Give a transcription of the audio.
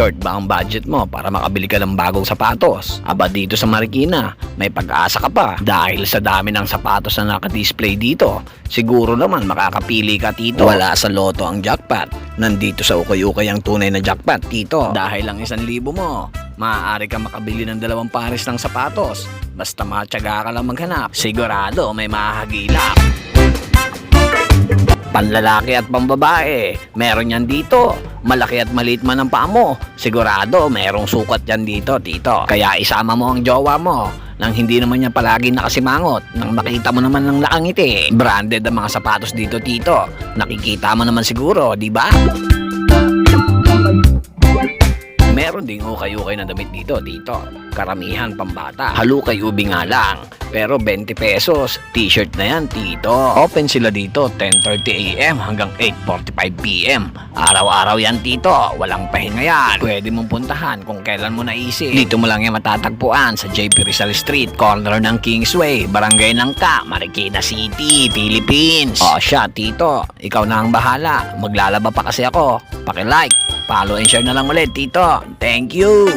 Short ba ang budget mo para makabili ka ng bagong sapatos? Aba dito sa Marikina, may pag-asa ka pa dahil sa dami ng sapatos na naka-display dito. Siguro naman makakapili ka tito. Wala sa loto ang jackpot. Nandito sa ukay-ukay ang tunay na jackpot tito. Dahil lang isang libo mo, maaari ka makabili ng dalawang pares ng sapatos. Basta matyaga ka lang maghanap. Sigurado may mahagilap. Panlalaki at pambabae, meron yan dito. Malaki at maliit man ang paa mo, sigurado merong sukat yan dito, tito. Kaya isama mo ang jowa mo nang hindi naman niya palagi nakasimangot nang makita mo naman ng nakangiti. Branded ang mga sapatos dito, tito. Nakikita mo naman siguro, di ba? Meron ding ukay-ukay na damit dito, dito. Karamihan pambata. Halukay ubi nga lang. Pero 20 pesos. T-shirt na yan, tito. Open sila dito 10.30 a.m. hanggang 8.45 p.m. Araw-araw yan, tito. Walang pahinga yan. Pwede mong puntahan kung kailan mo naisip. Dito mo lang yan matatagpuan sa JP Rizal Street, corner ng Kingsway, Barangay Nangka, Marikina City, Philippines. O siya, tito. Ikaw na ang bahala. Maglalaba pa kasi ako. Paki-like, follow and share na lang ulit, tito. Thank you!